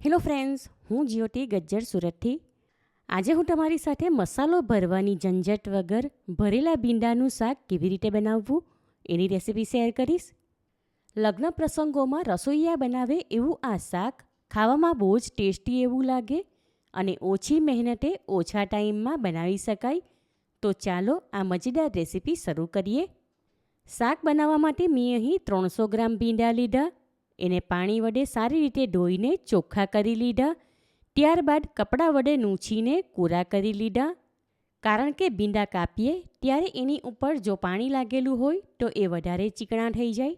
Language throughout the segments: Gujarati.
હેલો ફ્રેન્ડ્સ હું જ્યોતિ ગજ્જર સુરતથી. આજે હું તમારી સાથે મસાલો ભરવાની ઝંઝટ વગર ભરેલા ભીંડાનું શાક કેવી રીતે બનાવવું એની રેસીપી શેર કરીશ. લગ્ન પ્રસંગોમાં રસોઈયા બનાવે એવું આ શાક ખાવામાં બહુ જ ટેસ્ટી એવું લાગે અને ઓછી મહેનતે ઓછા ટાઈમમાં બનાવી શકાય. તો ચાલો આ મજેદાર રેસીપી શરૂ કરીએ. શાક બનાવવા માટે મેં અહીં ત્રણસો ગ્રામ ભીંડા લીધા. એને પાણી વડે સારી રીતે ધોઈને ચોખ્ખા કરી લીધા. ત્યારબાદ કપડાં વડે નૂંછીને કોરા કરી લીધા. કારણ કે ભીંડા કાપીએ ત્યારે એની ઉપર જો પાણી લાગેલું હોય તો એ વધારે ચીકણા થઈ જાય.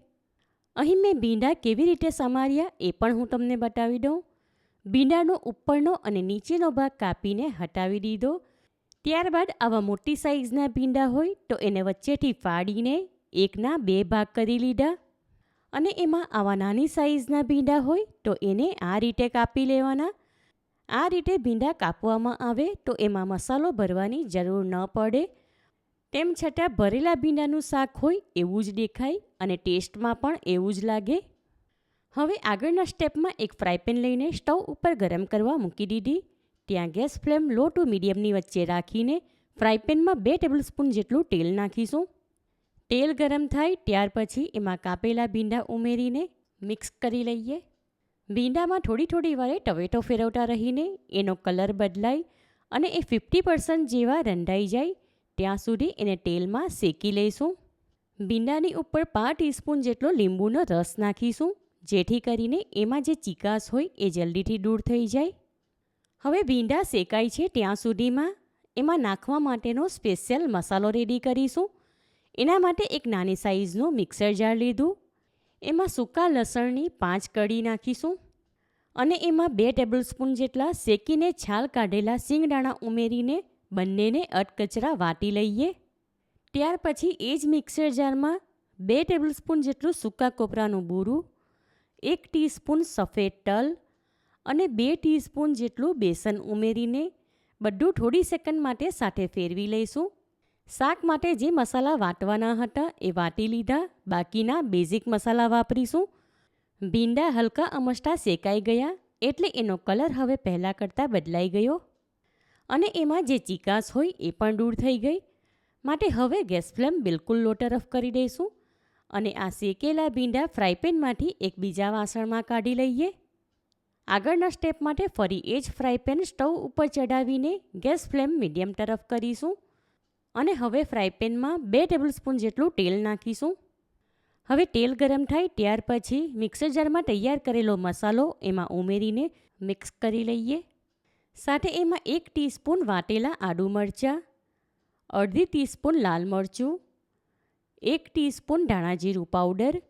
અહીં મેં ભીંડા કેવી રીતે સમાર્યા એ પણ હું તમને બતાવી દઉં. ભીંડાનો ઉપરનો અને નીચેનો ભાગ કાપીને હટાવી દીધો. ત્યારબાદ આવા મોટી સાઇઝના ભીંડા હોય તો એને વચ્ચેથી ફાડીને એકના બે ભાગ કરી લીધા. અને એમાં આવા નાની સાઇઝના ભીંડા હોય તો એને આ રીતે કાપી લેવાના. આ રીતે ભીંડા કાપવામાં આવે તો એમાં મસાલો ભરવાની જરૂર ન પડે. તેમ છતાં ભરેલા ભીંડાનું શાક હોય એવું જ દેખાય અને ટેસ્ટમાં પણ એવું જ લાગે. હવે આગળના સ્ટેપમાં એક ફ્રાયપેન લઈને સ્ટવ ઉપર ગરમ કરવા મૂકી દીધી. ત્યાં ગેસ ફ્લેમ લો ટુ મીડિયમની વચ્ચે રાખીને ફ્રાયપેનમાં બે ટેબલસ્પૂન જેટલું તેલ નાખીશું. તેલ ગરમ થાય ત્યાર પછી એમાં કાપેલા ભીંડા ઉમેરીને મિક્સ કરી લઈએ. ભીંડામાં થોડી થોડી વારે ટવેટો ફેરવતા રહીને એનો કલર બદલાય અને એ ફિફ્ટી પર્સન્ટ જેવા રંધાઈ જાય. ત્યાં સુધી એને તેલમાં શેકી લઈશું. ભીંડાની ઉપર પાંચ ટીસ્પૂન જેટલો લીંબુનો રસ નાખીશું, જેથી કરીને એમાં જે ચીકાશ હોય એ જલ્દીથી દૂર થઈ જાય. હવે ભીંડા શેકાય છે ત્યાં સુધીમાં. એમાં નાખવા માટેનો સ્પેશિયલ મસાલો રેડી કરીશું. એના માટે એક નાની સાઇઝનું મિક્સર જાર લીધું. એમાં સૂકા લસણની પાંચ કડી નાખીશું અને એમાં બે ટેબલસ્પૂન જેટલા શેકીને છાલ કાઢેલા સિંગદાણા ઉમેરીને બંનેને અટકચરા વાટી લઈએ. ત્યાર પછી એ જ મિક્સર જારમાં બે ટેબલસ્પૂન જેટલું સૂકા કોપરાનું બૂરું, એક ટીસ્પૂન સફેદ તલ અને બે ટીસ્પૂન જેટલું બેસન ઉમેરીને બધું થોડી સેકન્ડ માટે સાથે ફેરવી લઈશું. શાક માટે જે મસાલા વાટવાના હતા એ વાટી લીધા. બાકીના બેઝિક મસાલા વાપરીશું. ભીંડા હલકા અમસ્ટા શેકાઈ ગયા એટલે એનો કલર હવે પહેલાં કરતાં બદલાઈ ગયો. અને એમાં જે ચીકાશ હોય એ પણ દૂર થઈ ગઈ. માટે હવે ગેસ ફ્લેમ બિલકુલ લો તરફ કરી દઈશું. અને આ શેકેલા ભીંડા ફ્રાયપેનમાંથી એક બીજા વાસણમાં કાઢી લઈએ. આગળના સ્ટેપ માટે ફરી એ જ ફ્રાયપેન સ્ટવ ઉપર ચડાવીને ગેસ ફ્લેમ મીડિયમ તરફ કરીશું. અને હવે ફ્રાયપેનમાં બે ટેબલસ્પૂન જેટલું તેલ નાખીશું. હવે તેલ ગરમ થાય ત્યાર પછી મિક્સર જારમાં તૈયાર કરેલો મસાલો એમાં ઉમેરીને મિક્સ કરી લઈએ. સાથે એમાં એક ટીસ્પૂન વાટેલા આદુ મરચાં, અડધી ટીસ્પૂન લાલ મરચું, એક ટીસ્પૂન ધાણા જીરું પાવડર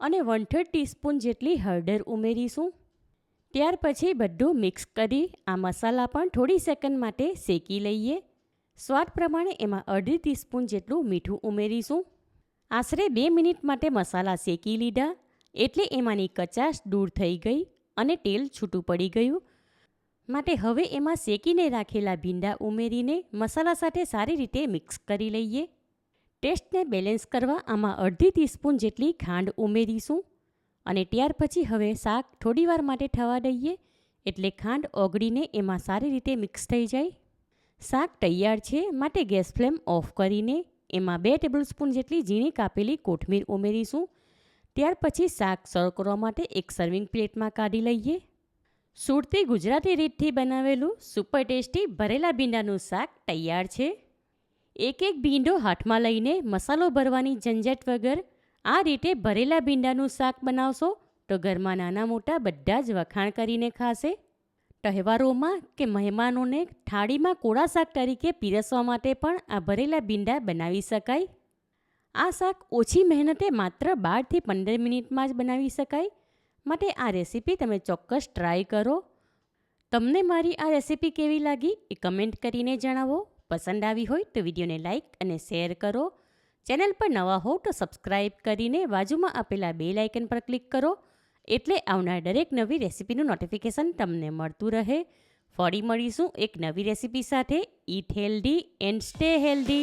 અને વન થર્ડ ટીસ્પૂન જેટલી હળદર ઉમેરીશું. ત્યાર પછી બધું મિક્સ કરી આ મસાલા પણ થોડી સેકન્ડ માટે શેકી લઈએ. સ્વાદ પ્રમાણે એમાં અડધી ટીસ્પૂન જેટલું મીઠું ઉમેરીશું. આશરે બે મિનિટ માટે મસાલા શેકી લીધા, એટલે એમાંની કચાશ દૂર થઈ ગઈ અને તેલ છૂટું પડી ગયું. માટે હવે એમાં શેકીને રાખેલા ભીંડા ઉમેરીને મસાલા સાથે સારી રીતે મિક્સ કરી લઈએ. ટેસ્ટને બેલેન્સ કરવા આમાં અડધી ટીસ્પૂન જેટલી ખાંડ ઉમેરીશું અને ત્યાર પછી હવે શાક થોડીવાર માટે થવા દઈએ, એટલે ખાંડ ઓગળીને એમાં સારી રીતે મિક્સ થઈ જાય. શાક તૈયાર છે, માટે ગેસ ફ્લેમ ઓફ કરીને એમાં બે ટેબલસ્પૂન જેટલી ઝીણી કાપેલી કોથમીર ઉમેરીશું. ત્યાર પછી શાક સર્વ કરવા માટે એક સર્વિંગ પ્લેટમાં કાઢી લઈએ. સુરતી ગુજરાતી રીતથી બનાવેલું સુપર ટેસ્ટી ભરેલા ભીંડાનું શાક તૈયાર છે. એક એક ભીંડો હાથમાં લઈને મસાલો ભરવાની ઝંઝટ વગર આ રીતે ભરેલા ભીંડાનું શાક બનાવશો તો ઘરમાં નાના મોટા બધા જ વખાણ કરીને ખાશે. તહેવારોમાં કે મહેમાનોને થાળીમાં કોળા શાક તરીકે પીરસવા માટે પણ આ ભરેલા ભીંડા બનાવી શકાય. આ શાક ઓછી મહેનતે માત્ર બારથી પંદર મિનિટમાં જ બનાવી શકાય. માટે આ રેસીપી તમે ચોક્કસ ટ્રાય કરો. તમને મારી આ રેસીપી કેવી લાગી એ કમેન્ટ કરીને જણાવો. પસંદ આવી હોય તો વિડીયોને લાઇક અને શેર કરો. ચેનલ પર નવા હોવ તો સબસ્ક્રાઈબ કરીને બાજુમાં આપેલા બે લાઇકન પર ક્લિક કરો. એટલે આવનાર દરેક નવી રેસીપીનું નોટિફિકેશન તમને મળતું રહે. ફરી મળીશું એક નવી રેસિપી સાથે. Eat healthy and stay healthy